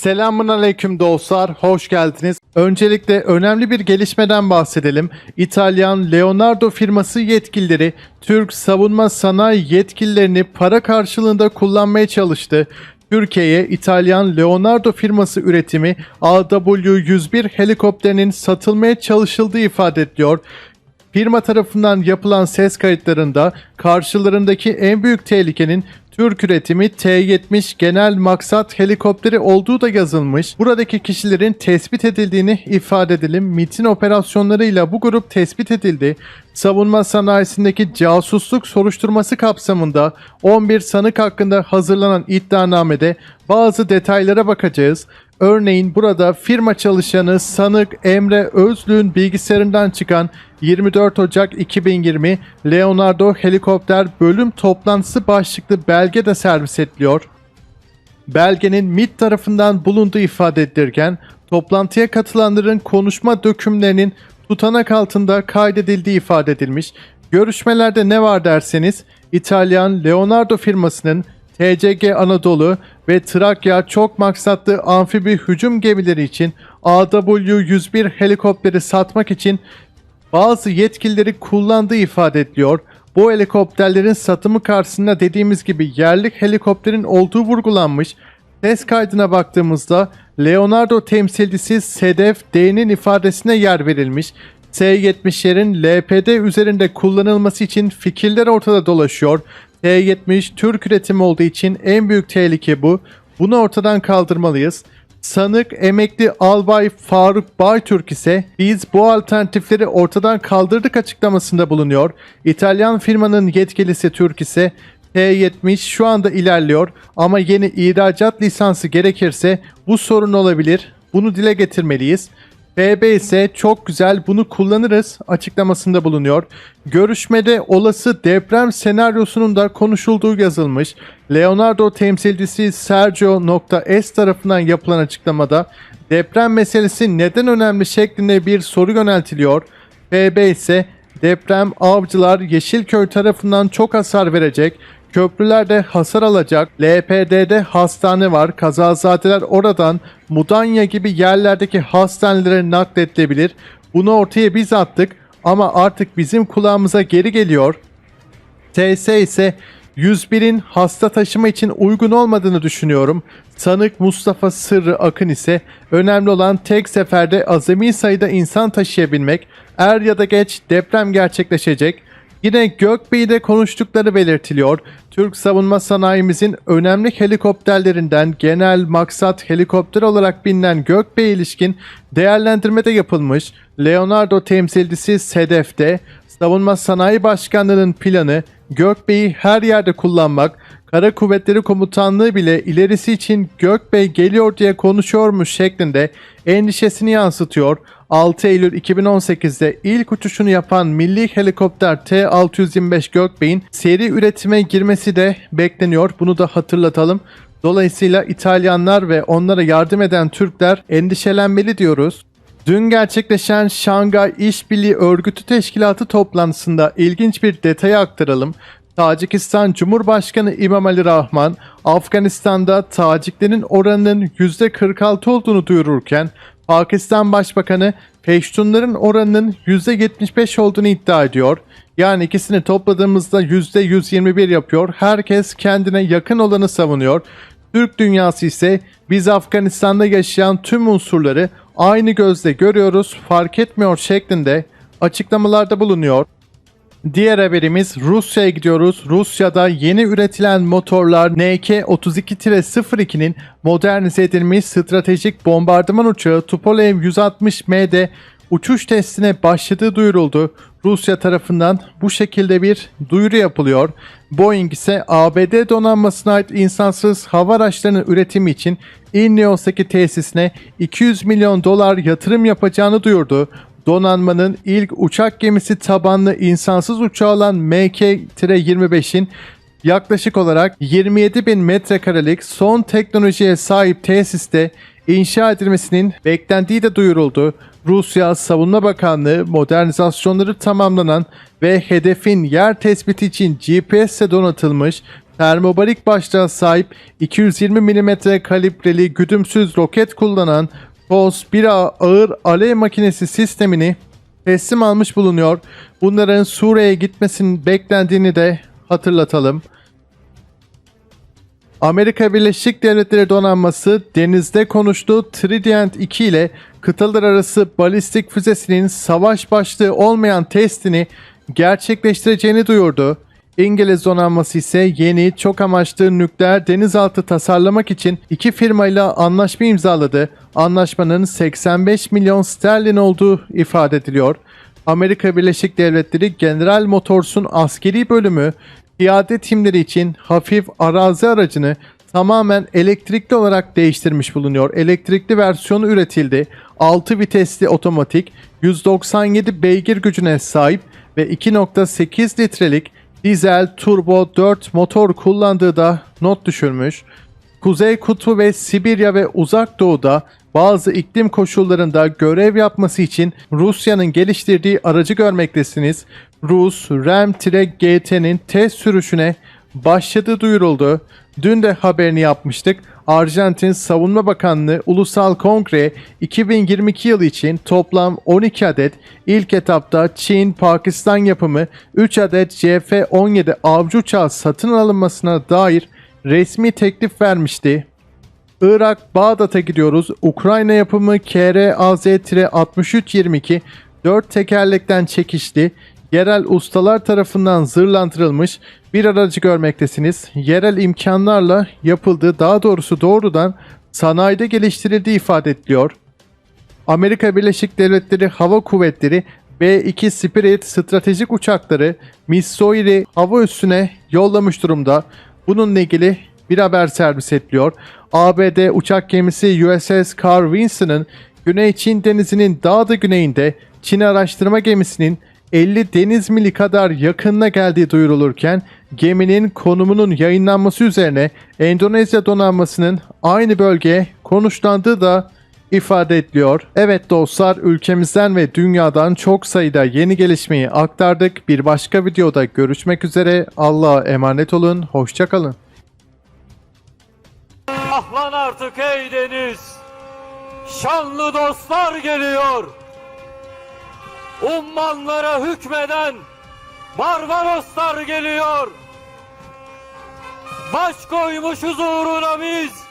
Selamun aleyküm dostlar, hoş geldiniz. Öncelikle önemli bir gelişmeden bahsedelim. İtalyan Leonardo firması yetkilileri Türk savunma sanayi yetkililerini para karşılığında kullanmaya çalıştı. Türkiye'ye İtalyan Leonardo firması üretimi AW-101 helikopterinin satılmaya çalışıldığı ifade ediliyor. Firma tarafından yapılan ses kayıtlarında karşılarındaki en büyük tehlikenin Türk üretimi T-70 genel maksat helikopteri olduğu da yazılmış. Buradaki kişilerin tespit edildiğini ifade edelim. MIT'in operasyonlarıyla bu grup tespit edildi. Savunma sanayisindeki casusluk soruşturması kapsamında 11 sanık hakkında hazırlanan iddianamede bazı detaylara bakacağız. Örneğin burada firma çalışanı sanık Emre Özlü'nün bilgisayarından çıkan 24 Ocak 2020 Leonardo helikopter bölüm toplantısı başlıklı belge de servis ediliyor. Belgenin MIT tarafından bulunduğu ifade edilirken toplantıya katılanların konuşma dökümlerinin tutanak altında kaydedildiği ifade edilmiş. Görüşmelerde ne var derseniz İtalyan Leonardo firmasının TCG Anadolu ve Trakya çok maksatlı amfibi hücum gemileri için AW-101 helikopteri satmak için bazı yetkilileri kullandığı ifade ediliyor. Bu helikopterlerin satımı karşısında dediğimiz gibi yerli helikopterin olduğu vurgulanmış. Ses kaydına baktığımızda Leonardo temsilcisi Sedef D'nin ifadesine yer verilmiş. S-70'lerin LPD üzerinde kullanılması için fikirler ortada dolaşıyor. T-70 Türk üretimi olduğu için en büyük tehlike bu. Bunu ortadan kaldırmalıyız. Sanık emekli albay Faruk Baytürk ise biz bu alternatifleri ortadan kaldırdık açıklamasında bulunuyor. İtalyan firmanın yetkilisi Türk ise T-70 şu anda ilerliyor ama yeni ihracat lisansı gerekirse bu sorun olabilir. Bunu dile getirmeliyiz. BB ise çok güzel bunu kullanırız açıklamasında bulunuyor. Görüşmede olası deprem senaryosunun da konuşulduğu yazılmış. Leonardo temsilcisi Sergio.S tarafından yapılan açıklamada deprem meselesi neden önemli şeklinde bir soru yöneltiliyor. BB ise deprem avcılar Yeşilköy tarafından çok hasar verecek. Köprülerde hasar alacak. LPD'de hastane var. Kazazadeler oradan Mudanya gibi yerlerdeki hastanelere nakledilebilir. Bunu ortaya biz attık ama artık bizim kulağımıza geri geliyor. TS ise 101'in hasta taşıma için uygun olmadığını düşünüyorum. Sanık Mustafa Sırrı Akın ise önemli olan tek seferde azami sayıda insan taşıyabilmek. Er ya da geç deprem gerçekleşecek. Yine Gökbey'de konuştukları belirtiliyor. Türk savunma sanayimizin önemli helikopterlerinden genel maksat helikopter olarak bilinen Gökbey ilişkin değerlendirme de yapılmış. Leonardo temsilcisi Sedef'te Savunma Sanayi Başkanlığı'nın planı Gökbey'i her yerde kullanmak, Kara Kuvvetleri Komutanlığı bile ilerisi için Gökbey geliyor diye konuşuyormuş şeklinde endişesini yansıtıyor. 6 Eylül 2018'de ilk uçuşunu yapan milli helikopter T-625 Gökbey'in seri üretime girmesi de bekleniyor. Bunu da hatırlatalım. Dolayısıyla İtalyanlar ve onlara yardım eden Türkler endişelenmeli diyoruz. Dün gerçekleşen Şangay İşbirliği Örgütü Teşkilatı toplantısında ilginç bir detayı aktaralım. Tacikistan Cumhurbaşkanı İmamali Rahman, Afganistan'da Taciklerin oranının %46 olduğunu duyururken, Pakistan Başbakanı Peştunların oranının %75 olduğunu iddia ediyor. Yani ikisini topladığımızda %121 yapıyor. Herkes kendine yakın olanı savunuyor. Türk dünyası ise biz Afganistan'da yaşayan tüm unsurları aynı gözle görüyoruz, fark etmiyor şeklinde açıklamalarda bulunuyor. Diğer haberimiz Rusya'ya gidiyoruz. Rusya'da yeni üretilen motorlar NK-32-02'nin modernize edilmiş stratejik bombardıman uçağı Tupolev 160M'de uçuş testine başladığı duyuruldu. Rusya tarafından bu şekilde bir duyuru yapılıyor. Boeing ise ABD donanmasına ait insansız hava araçlarının üretimi için Illinois'taki tesisine 200 milyon dolar yatırım yapacağını duyurdu. Donanmanın ilk uçak gemisi tabanlı insansız uçağı olan MK-25'in yaklaşık olarak 27 bin metrekarelik son teknolojiye sahip tesiste inşa edilmesinin beklendiği de duyuruldu. Rusya Savunma Bakanlığı modernizasyonları tamamlanan ve hedefin yer tespiti için GPS ile donatılmış termobarik başlığa sahip 220 mm kalibreli güdümsüz roket kullanan 1A ağır alev makinesi sistemini teslim almış bulunuyor. Bunların Suriye'ye gitmesinin beklendiğini de hatırlatalım. Amerika Birleşik Devletleri donanması denizde konuştuğu Trident 2 ile kıtalar arası balistik füzesinin savaş başlığı olmayan testini gerçekleştireceğini duyurdu. İngiliz donanması ise yeni çok amaçlı nükleer denizaltı tasarlamak için iki firmayla anlaşma imzaladı. Anlaşmanın 85 milyon sterlin olduğu ifade ediliyor. Amerika Birleşik Devletleri General Motors'un askeri bölümü piyade timleri için hafif arazi aracını tamamen elektrikli olarak değiştirmiş bulunuyor. Elektrikli versiyonu üretildi. 6 vitesli otomatik, 197 beygir gücüne sahip ve 2.8 litrelik dizel turbo 4 motor kullandığı da not düşürmüş. Kuzey Kutbu ve Sibirya ve Uzak Doğu'da bazı iklim koşullarında görev yapması için Rusya'nın geliştirdiği aracı görmektesiniz. Rus Ram-GT'nin test sürüşüne başladığı duyuruldu. Dün de haberini yapmıştık. Arjantin Savunma Bakanlığı Ulusal Kongre 2022 yılı için toplam 12 adet ilk etapta Çin, Pakistan yapımı 3 adet CF-17 avcı uçağı satın alınmasına dair resmi teklif vermişti. Irak Bağdat'a gidiyoruz. Ukrayna yapımı KRAZ-6322 4 tekerlekten çekişli, yerel ustalar tarafından zırlandırılmış bir aracı görmektesiniz. Yerel imkanlarla yapıldığı daha doğrusu doğrudan sanayide geliştirildiği ifade ediliyor. Amerika Birleşik Devletleri Hava Kuvvetleri B-2 Spirit stratejik uçakları Missouri hava üssüne yollamış durumda. Bununla ilgili bir haber servis ediliyor. ABD uçak gemisi USS Carl Winston'ın Güney Çin denizinin daha da güneyinde Çin araştırma gemisinin 50 deniz mili kadar yakınına geldiği duyurulurken geminin konumunun yayınlanması üzerine Endonezya donanmasının aynı bölgeye konuşlandığı da ifade ediliyor. Evet dostlar ülkemizden ve dünyadan çok sayıda yeni gelişmeyi aktardık. Bir başka videoda görüşmek üzere. Allah'a emanet olun. Hoşçakalın. Ahlan artık ey deniz. Şanlı dostlar geliyor. Ummanlara hükmeden Barbaroslar geliyor. Baş koymuşuz uğruna biz.